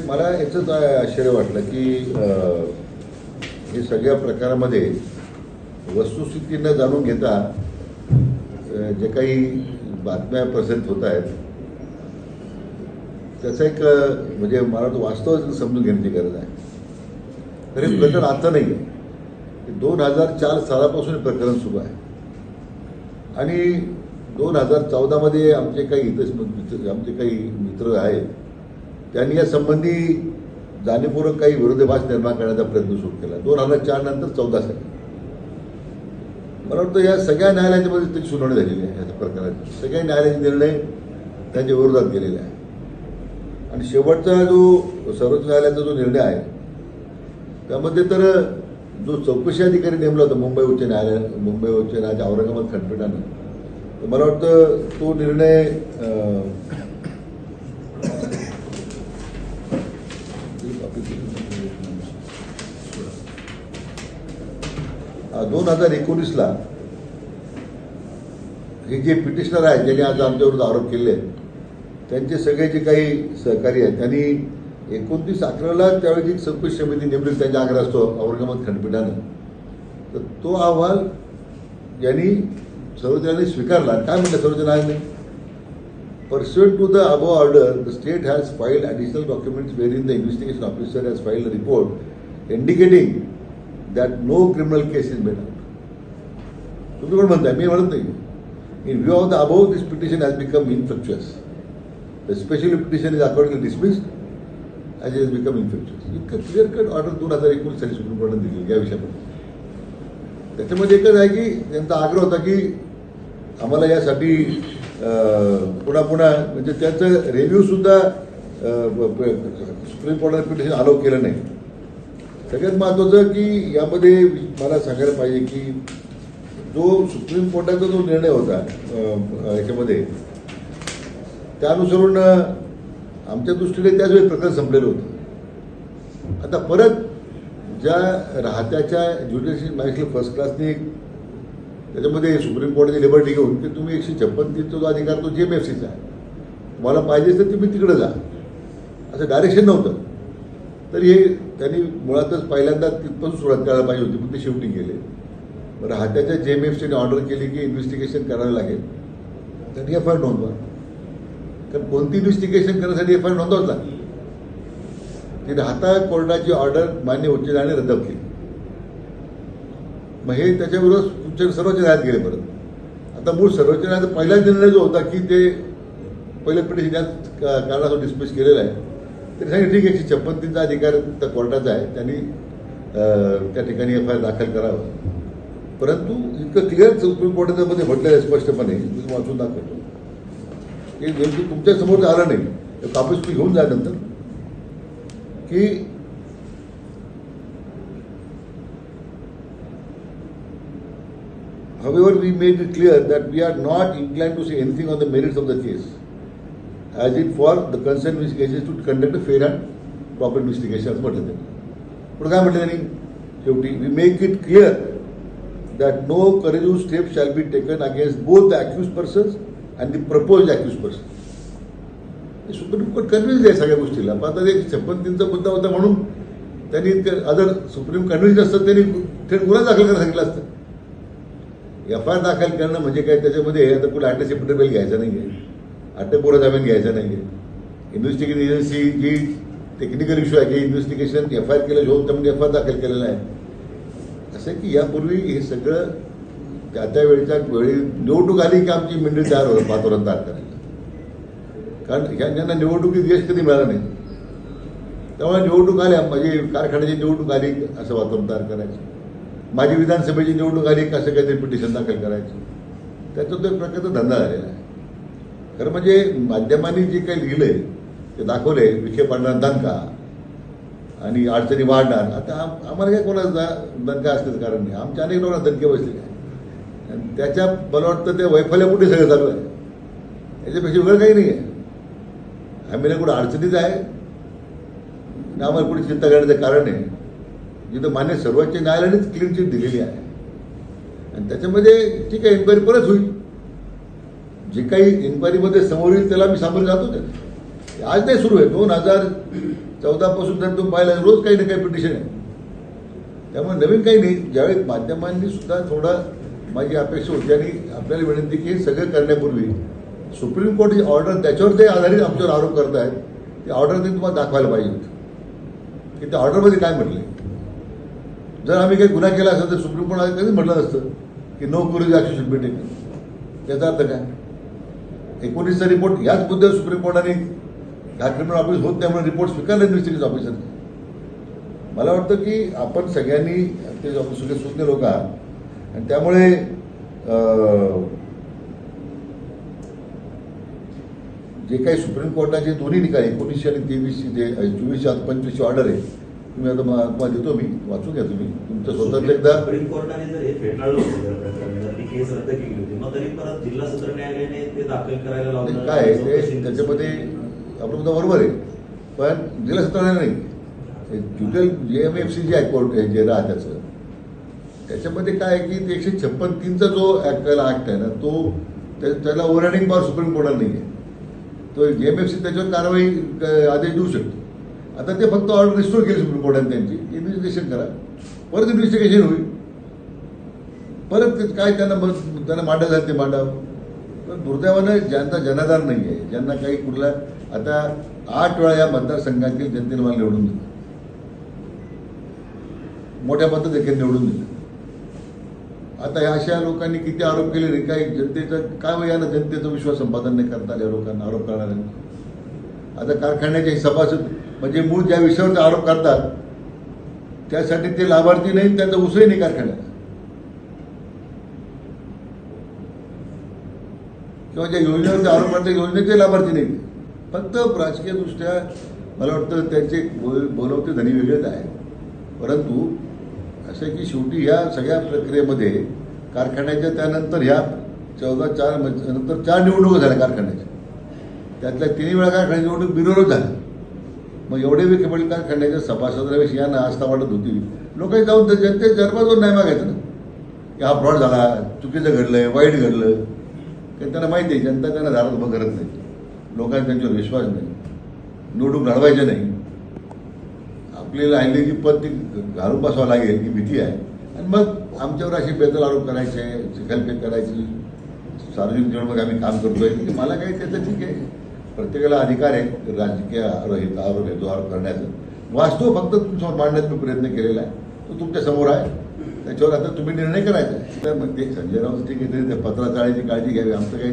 मला याचंच आश्चर्य वाटलं की हे सगळ्या प्रकारामध्ये वस्तुस्थिती न जाणून घेता जे काही बातम्या प्रसारित होत आहेत त्याचा एक म्हणजे मला वाटतं वास्तव समजून घेण्याची गरज आहे. तर हे प्रकरण आता नाही. आहे दोन हजार चार सालापासून हे प्रकरण सुरू आहे. आणि दोन हजार चौदामध्ये आमचे काही इतर आमचे काही मित्र आहेत त्यांनी या संबंधी जाणीवपूर्वक काही विरोधाभास निर्माण करण्याचा प्रयत्न सुरू केला. दोन हजार चार नंतर चौदा साली. मला वाटतं या सगळ्या न्यायालयामध्ये त्याची सुनावणी झालेली आहे या प्रकाराची सगळ्या न्यायालयाचे निर्णय त्यांच्या विरोधात गेलेले आहे आणि शेवटचा जो सर्वोच्च न्यायालयाचा जो निर्णय आहे त्यामध्ये तर जो चौकशी अधिकारी नेमला होता मुंबई उच्च न्यायालय मुंबई उच्च न्यायालयाच्या औरंगाबाद खंडपीठानं तर मला वाटतं तो निर्णय दोन हजार एकोणीसला हे जे पिटिशनर आहेत ज्यांनी आज आमच्याविरुद्ध आरोप केले आहेत त्यांचे सगळे जे काही सहकारी आहेत त्यांनी एकोणतीस अकराला त्यावेळी जी चौकशी समिती नेमली त्यांच्या आग्रह असतो औरंगाबाद खंडपीठानं. तर तो अहवाल यांनी सर्वजणांनी स्वीकारला काय म्हणलं सर्वोच्च न्यायालयाने to the above order the state has has additional documents wherein the investigation officer has file report indicating that no criminal case is made out तुम्ही कोण म्हणताय? मी म्हणत नाही. In view of the about this petition has become infructuous the special petition is accordingly dismissed as is become infructuous इतकं clear cut order दोन हजार एकोणीस साली सुप्रीम कोर्टाने दिली या विषयामध्ये त्याच्यामध्ये एकच आहे की त्यांचा आग्रह होता की आम्हाला यासाठी पुन्हा पुन्हा म्हणजे त्याचं रेव्ह्यू सुद्धा सुप्रीम कोर्टाने पिटिशन अलाव केलं नाही. सगळ्यात महत्त्वाचं की यामध्ये मला सांगायला पाहिजे की जो सुप्रीम कोर्टाचा जो निर्णय होता याच्यामध्ये त्यानुसरून आमच्या दृष्टीने त्याच वेळी प्रकरण संपलेलं होतं. आता परत ज्या राहत्याच्या ज्युडिशियल मॅजिस्ट्रेट फर्स्ट क्लासने त्याच्यामध्ये सुप्रीम कोर्टाची लिबर्टी घेऊन की तुम्ही एकशे छप्पन तीनचा जो अधिकार तो जे एफ सीचा आहे. तुम्हाला पाहिजे तर तुम्ही तिकडे जा. असं डायरेक्शन नव्हतं. तर हे त्यांनी मुळातच पहिल्यांदा तिथपासून सुरुवात करायला पाहिजे होती पण ते शेवटी गेले. बरं हात्याच्या जे एम एफ सीने ऑर्डर केली की इन्व्हेस्टिगेशन करायला लागेल. तर एफ आय नोंदवा. कारण कोणती इन्व्हेस्टिगेशन करण्यासाठी एफ आय नोंदवाच लागेल तिने हाता कोर्टाची ऑर्डर मान्य उच्च न्यायालयाने रद्द केली. मग हे त्याच्याविरोधात उच्च सर्वोच्च न्यायालयात गेले परत. आता मूळ सर्वोच्च न्यायालयाचा पहिला निर्णय जो होता की ते पहिले पिटिशन याच का- कारणासाठी डिस्मिस केलेलं आहे. तरी सांगितलं ठीक आहे एकशे छप्पन अधिकार त्या कोर्टाचा आहे. त्यांनी त्या ठिकाणी एफ आय आर दाखल करावं. परंतु इतकं क्लिअर सुप्रीम कोर्टाच्या मध्ये म्हटलेलं आहे स्पष्टपणे मी वाचून दाखवतो. की नेमकी तुमच्यासमोर आलं नाही कापूस तुम्ही घेऊन जा नंतर. की However, we made it clear that we are not inclined to say anything on the merits of the case, as it for the concerned investigations to conduct a fair and proper investigation असं म्हटलं त्यांनी पण काय म्हटलं त्यांनी शेवटी we make it clear that no coercive step shall be taken against both the accused persons and the proposed accused person supreme court convince आहे सगळ्या गोष्टीला पण आता एक छप्पन तीनचा मुद्दा होता म्हणून त्यांनी अदर सुप्रीम कन्व्हिन्स असतात त्यांनी थेट गुन्हा दाखल करायला सांगितलं असतं एफ आय आर दाखल करणं म्हणजे काय? त्याच्यामध्ये आता कुठे अटॅचिप्ट घ्यायचं नाही आहे अटकपूर्व जामीन घ्यायचा नाही आहे इन्व्हेस्टिगेशन एजन्सी जी टेक्निकल इश्यू आहे की इन्व्हेस्टिगेशन एफ आय आर केलं होऊन त्यामध्ये एफ आय आर दाखल केलेला आहे. असं की यापूर्वी हे सगळं त्या त्या वेळच्या वेळी निवडणूक आली की आमची मेंढी तयार होतं वातावरण तयार करायला कारण यांना निवडणुकीत यश कधी मिळालं नाही. त्यामुळे निवडणूक आल्या म्हणजे कारखान्याची निवडणूक आली असं वातावरण तयार करायचं. माझी विधानसभेची निवडणूक आली कसं काहीतरी पिटिशन दाखल करायचं. त्याचा तो एक प्रकारचा धंदा झालेला आहे. खरं म्हणजे माध्यमांनी जे काही लिहिलंय ते दाखवले विखे पाडणार दंका आणि अडचणी वाढणार. आता आम- आम्हाला काय कोणाचा दंका असण्याचं कारण नाही. आमच्या अनेक लोकांना दणके बसलेले आहे आणि त्याच्या मला वाटतं ते वैफल्यापुढे सगळं चालू आहे? याच्यापेक्षा वेगळं काही नाही आहे. आम्ही कुठं अडचणीच आहे? आम्हाला कुठे चिंता करण्याचं कारण आहे जिथं मान्य सर्वोच्च न्यायालयानेच क्लीन चिट दिलेली आहे. आणि त्याच्यामध्ये ठीक आहे इन्क्वायरी परत होईल. जे काही इन्क्वायरीमध्ये समोर येईल त्याला मी सामोरे जातो आज नाही सुरू आहे. दोन हजार चौदापासून जर तुम्ही पाहिला रोज काही ना काही पिटिशन आहे. त्यामुळे नवीन काही नाही. ज्यावेळी माध्यमांनी सुद्धा थोडा माझी अपेक्षा होती आणि आपल्याला विनंती की हे सगळं करण्यापूर्वी सुप्रीम कोर्टची ऑर्डर त्याच्यावर ते आधारित आमच्यावर आरोप करत आहेत ती ऑर्डर ते तुम्हाला दाखवायला पाहिजे होती की त्या ऑर्डरमध्ये काय म्हटले जर आम्ही काही गुन्हा केला असेल तर सुप्रीम कोर्ट कधीच म्हटलं नसतं की no coercive action should be taken याचा अर्थ काय? एकोणीसचा रिपोर्ट याच मुद्द्यावर सुप्रीम कोर्टाने हा क्रिमिनल ऑफिस होत त्यामुळे रिपोर्ट स्वीकारले इन्व्हेस्टिगेशन ऑफिसर मला वाटतं की आपण सगळ्यांनी ते सगळे सुज्ञ लोक आहात आणि त्यामुळे जे काही सुप्रीम कोर्टाचे दोन्ही निकाल एकोणीसशे आणि तेवीसशे जे चोवीसशे आणि पंचवीसशे ऑर्डर आहे तुम्ही आता तुम्हाला देतो मी वाचून घ्या तुम्ही. तुमचं स्वतःचं एकदा सुप्रीम कोर्टाने जर हे फेटाळलं केस रद्द केली. तरी परत जिल्हा सत्र न्यायालयाने ते दाखल करायला आणि लावलं काय आहे ते त्याच्यामध्ये आपलं मुद्दा बरोबर आहे. पण जिल्हा सत्राने नाही. ज्युडियल जे एम एफ सी जे आहे कोर्ट जे राह त्याचं. त्याच्यामध्ये काय आहे की ते एकशे छप्पन तीनचा जो ऍक्ट ऍक्ट आहे ना तो त्या- त्याला ओव्हररायडिंग पॉवर सुप्रीम कोर्टाला नाही आहे तो जे एम एफ सी त्याच्यावर कारवाई आदेश देऊ शकतो. आता ते फक्त ऑर्डर रिस्टोर केली सुप्रीम कोर्टाने त्यांची. इन्व्हेस्टिगेशन करा. परत इन्व्हेस्टिगेशन होईल. परत काय त्यांना त्यांना मांडा जात ते मांडावं? पण दुर्दैवानं ज्यांचा जनाधार नाही आहे ज्यांना काही कुठला आता आठ वेळा या मतदारसंघातील जनतेने मला निवडून दिलं. मोठ्या मतं देखील निवडून दिलं. आता या अशा लोकांनी किती आरोप केले रे काही जनतेचं काय यानं जनतेचा विश्वास संपादन नाही करता आले या लोकांना आरोप करणाऱ्यांना? आता कारखान्याचे सभासद म्हणजे मूळ ज्या विषयावर आरोप करतात त्यासाठी ते लाभार्थी नाही त्यांचा उसही नाही कारखान्यात. किंवा ज्या योजनांचा आरोप करतात योजनेचे लाभार्थी नाही फक्त राजकीयदृष्ट्या मला वाटतं त्यांचे बोल- बोलवते धनी वेगळेच आहे परंतु असं आहे की शेवटी ह्या सगळ्या प्रक्रियेमध्ये कारखान्याच्या त्यानंतर ह्या चौदा चार नंतर चार निवडणुका झाल्या कारखान्याच्या. त्यातल्या तिन्ही वेळा कारखान्याची निवडणूक बिनविरोध झाली. मग एवढे वेळ केवळ कारखान्याच्या सभासदाविषयी यांना आस्था वाटत होती. लोकांनी जाऊन जनते जन्माजून नाही मागायचं ना. की हा फ्रॉड झाला चुकीचं घडलं वाईट घडलं. कारण त्यांना माहिती आहे जनता त्यांना दारात उभं करत नाही. लोकांना त्यांच्यावर विश्वास नाही. निवडणूक लढवायचे नाही. आपल्याला राहिलेली पद ती घालून बसावं लागेल ही भीती आहे. आणि मग आमच्यावर असे बेदल आरोप करायचे चिखलफेक करायची सार्वजनिक जीवनामध्ये आम्ही काम करतोय. म्हणजे मला काही त्याचं ठीक आहे. प्रत्येकाला अधिकार आहे राजकीय आरोप आरोप हेतू आरोप करण्याचा. वास्तव फक्त तुमच्यावर मांडण्याचा प्रयत्न केलेला आहे. तो तुमच्यासमोर आहे. त्याच्यावर आता तुम्ही निर्णय करायचा. तर मग ते संजय राऊत ठीक आहे तरी ते पत्राचाळीची काळजी घ्यावी. आमचं काही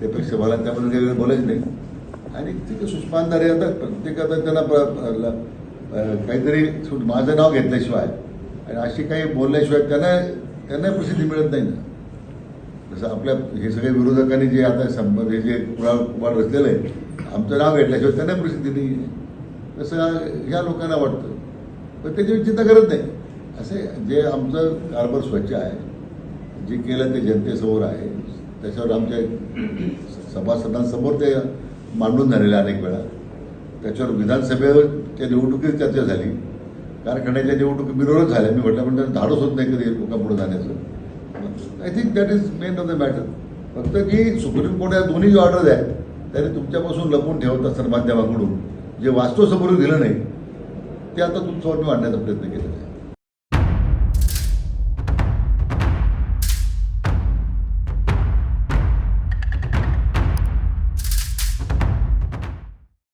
त्यापेक्षा मला त्याबद्दल काही वेळ बोलायचं नाही. आणि तिथे आहे आता प्रत्येक आता त्यांना काहीतरी माझं नाव घेतल्याशिवाय आणि अशी काही बोलल्याशिवाय त्यांना त्यांना प्रसिद्धी मिळत नाही ना. जसं आपल्या हे सगळे विरोधकांनी जे आता संबंध हे जे कुणाल कुबाड रचलेलं आहे आमचं नाव घेतल्याशिवाय त्यांना प्रसिद्धी नाही तसं ह्या लोकांना वाटतं. पण त्याची चिंता करत नाही. असे जे आमचं कारभार स्वच्छ आहे जे केलं ते जनतेसमोर आहे त्याच्यावर आमच्या सभासदांसमोर ते मांडून झालेले अनेक वेळा. त्याच्यावर विधानसभेवर त्या निवडणुकीत चर्चा झाली. कारखान्याच्या निवडणुकी विरोध झाल्या मी म्हटलं पण त्यांना होत नाही कधी लोकांपुढे जाण्याचं. I think that is main of the matter फक्त की सुप्रीम कोर्ट या दोन्ही जे ऑर्डर आहेत त्याने तुमच्यापासून लपून ठेवत असतात माध्यमाकडून. जे वास्तव समोर दिलं नाही ते आता तुमच्यावर मी आणण्याचा प्रयत्न केला